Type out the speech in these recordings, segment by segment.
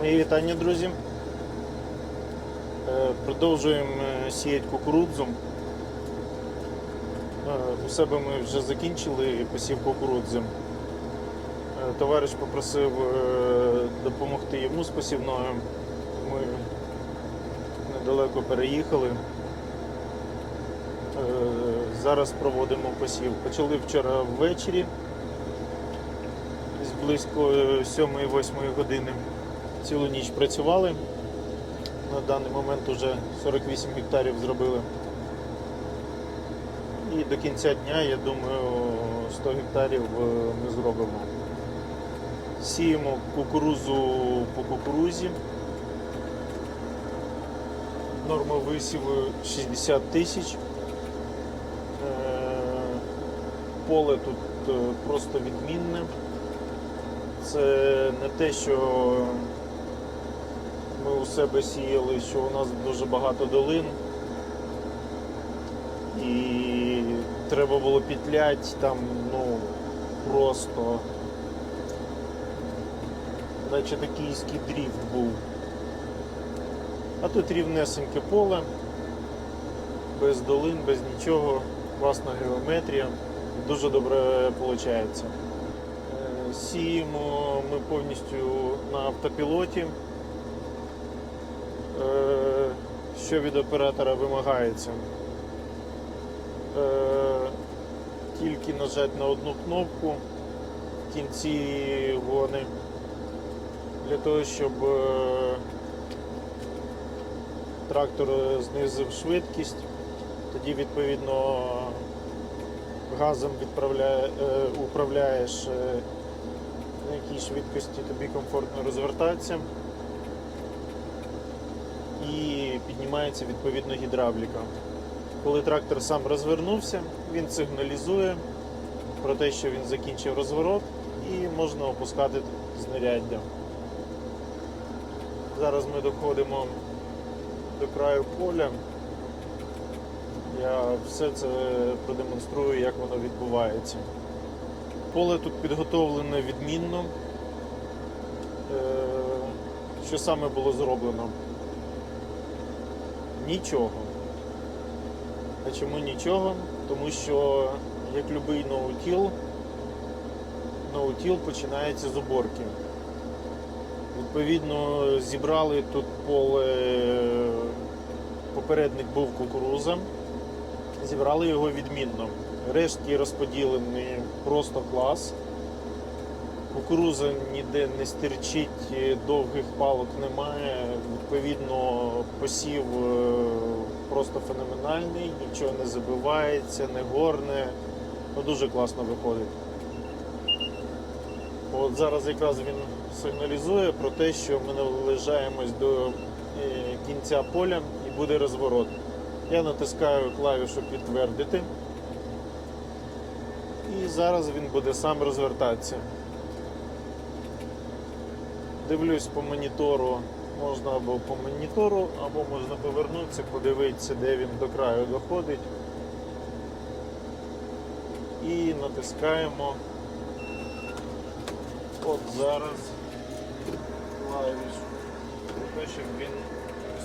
Мої вітання, друзі. Е, Продовжуємо е, сіяти кукурудзу. Е, У себе ми вже закінчили посів кукурудзи. Товариш попросив допомогти йому з посівною. Ми недалеко переїхали. Зараз проводимо посів. Почали вчора ввечері, десь близько 7-8 години. Цілу ніч працювали. На даний момент вже 48 гектарів зробили. І до кінця дня, я думаю, 100 гектарів е, ми зробимо. Сіємо кукурузу по кукурузі. Норма висіву 60 тисяч. Е, Поле тут е, просто відмінне. Це не те, що ми у себе сіяли, що у нас дуже багато долин. І треба було петляти там, ну, просто. Наче токійський дріфт був. А тут рівнесеньке поле, без долин, без нічого, класна геометрія, дуже добре виходить. Сіємо ми повністю на автопілоті. Е, Що від оператора вимагається? Е, Тільки нажати на одну кнопку в кінці гони для того, щоб е, трактор знизив швидкість, тоді відповідно газом управляєш на якій швидкості тобі комфортно розвертатися. І піднімається відповідно гідравліка. Коли трактор сам розвернувся, він сигналізує про те, що він закінчив розворот і можна опускати знаряддя. Зараз ми доходимо до краю поля. Я все це продемонструю, як воно відбувається. Поле тут підготовлене відмінно. Е, Що саме було зроблено? Нічого. А чому нічого? Тому що, як будь-який ноутіл, ноутіл починається з уборки. Відповідно, зібрали тут поле, попередник був кукуруза, зібрали його відмінно. Рештки розподілені просто клас. Кукуруза ніде не стирчить, довгих палок немає. Відповідно, посів е, просто феноменальний, нічого не забивається, не горне. Ну, дуже класно виходить. От зараз якраз він сигналізує про те, що ми наближаємось до е, кінця поля і буде розворот. Я натискаю клавішу підтвердити. І зараз він буде сам розвертатися. Дивлюсь по монітору, можна або по монітору, або можна повернутися, подивитися, де він до краю доходить. І натискаємо от зараз клавішу, того, щоб він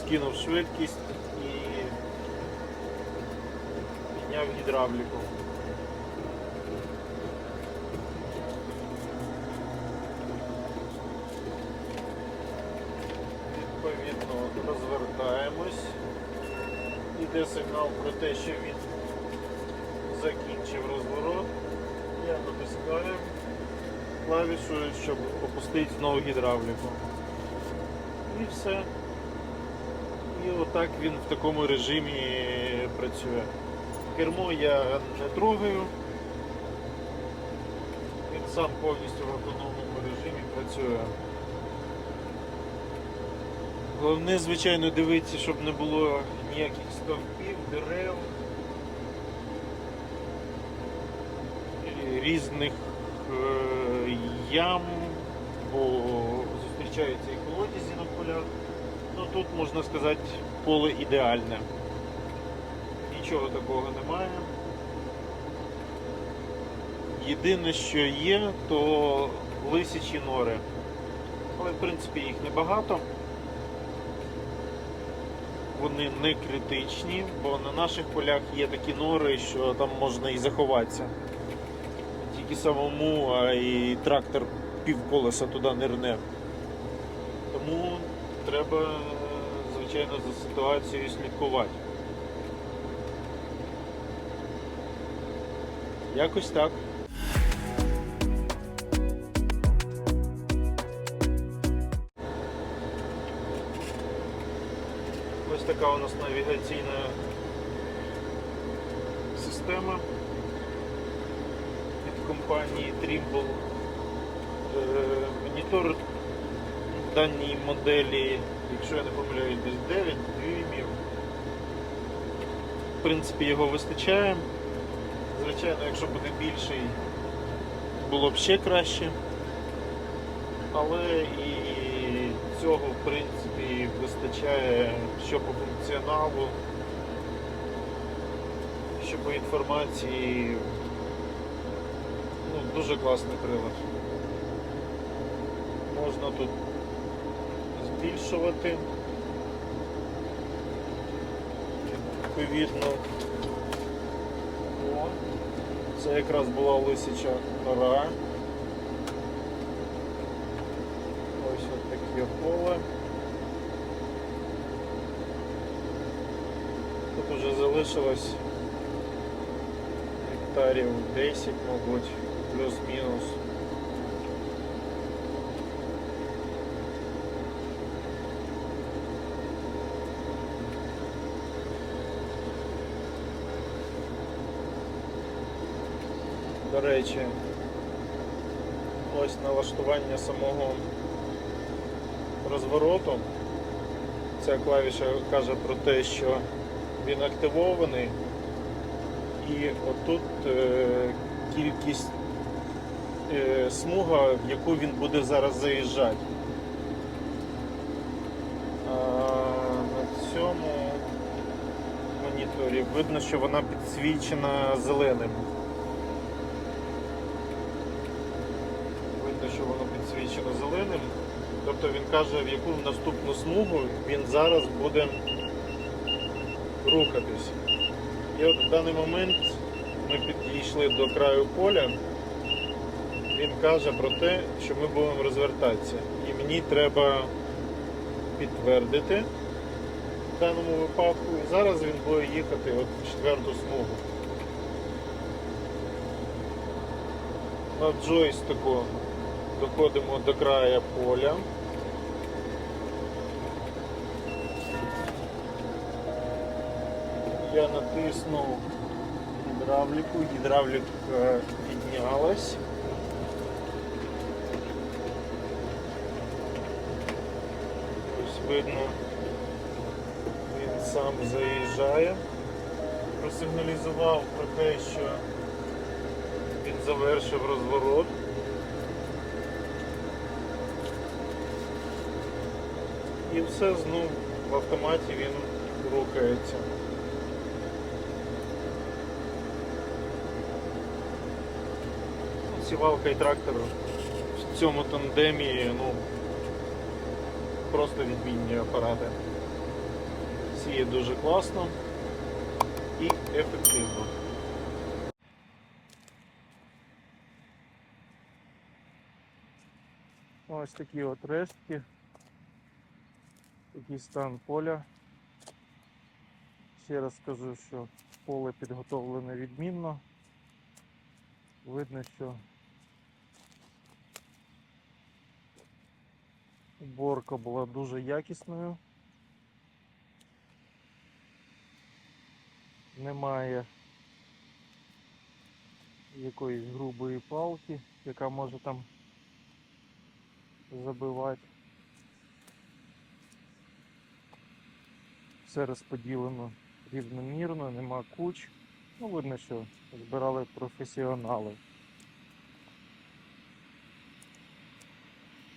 скинув швидкість і підняв гідравліку. Відповідно, розвертаємось. Іде сигнал про те, що він закінчив розворот. Я натискаю клавішу, щоб опустити знову гідравліку. І все. І отак він в такому режимі працює. Кермо я не трогаю. Він сам повністю в автономному режимі працює. Головне, звичайно, дивитися, щоб не було ніяких стовпів, дерев, різних е, ям, бо зустрічаються і колодязі на полях. Ну тут можна сказати поле ідеальне. Нічого такого немає. Єдине, що є, то лисячі нори. Але в принципі їх небагато. Вони не критичні, бо на наших полях є такі нори, що там можна і заховатися. Тільки самому, а і трактор півколеса туди не рне. Тому треба, звичайно, за ситуацією слідкувати. Якось так. Така у нас навігаційна система від компанії Trimble. Е, Монітор даній моделі, якщо я не помиляюсь, десь 9 дюймів. В принципі, його вистачає. Звичайно, якщо буде більший, було б ще краще. Але і цього, в принципі, вистачає що по функціоналу, що по інформації. Ну, дуже класний прилад. Можна тут збільшувати. Відповідно. О, це якраз була лисяча гора. Поле. Тут вже залишилось гектарів 10, мабуть, плюс-мінус. До речі, ось налаштування самого розвороту. Ця клавіша каже про те, що він активований, і отут е, кількість е, смуга, в яку він буде зараз заїжджати. А на цьому моніторі видно, що вона підсвічена зеленим. Видно, що воно підсвічено зеленим. Тобто він каже, в яку наступну смугу він зараз буде рухатись. І от в даний момент ми підійшли до краю поля. Він каже про те, що ми будемо розвертатися. І мені треба підтвердити в даному випадку. І зараз він буде їхати от в четверту смугу. На джойстику доходимо до краю поля. Я натиснув гідравліку, гідравліка піднялась. Ось видно, він сам заїжджає. Просигналізував про те, що він завершив розворот. І все знов в автоматі він рухається. Сівалка і трактор в цьому тандемі ну, просто відмінні апарати. Сіє дуже класно і ефективно. Ось такі от рештки. Такий стан поля. Ще раз скажу, що поле підготовлене відмінно. Видно, що уборка була дуже якісною. Немає якоїсь грубої палки, яка може там забивати. Все розподілено рівномірно, нема куч. Ну, видно, що збирали професіонали.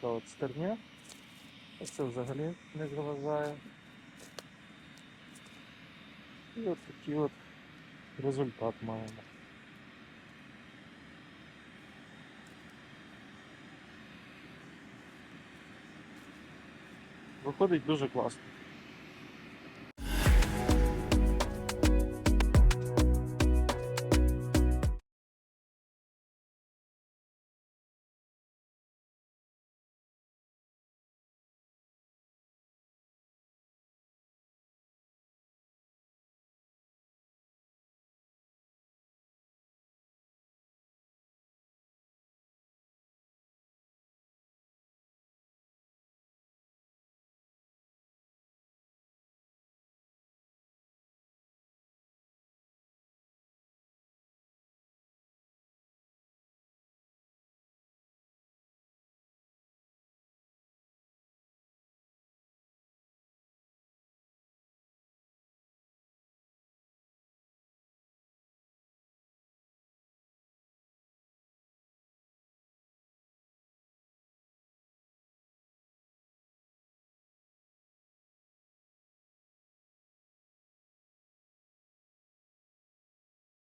Та от стерня. Це взагалі не заважає. І от такий от результат маємо. Виходить дуже класно.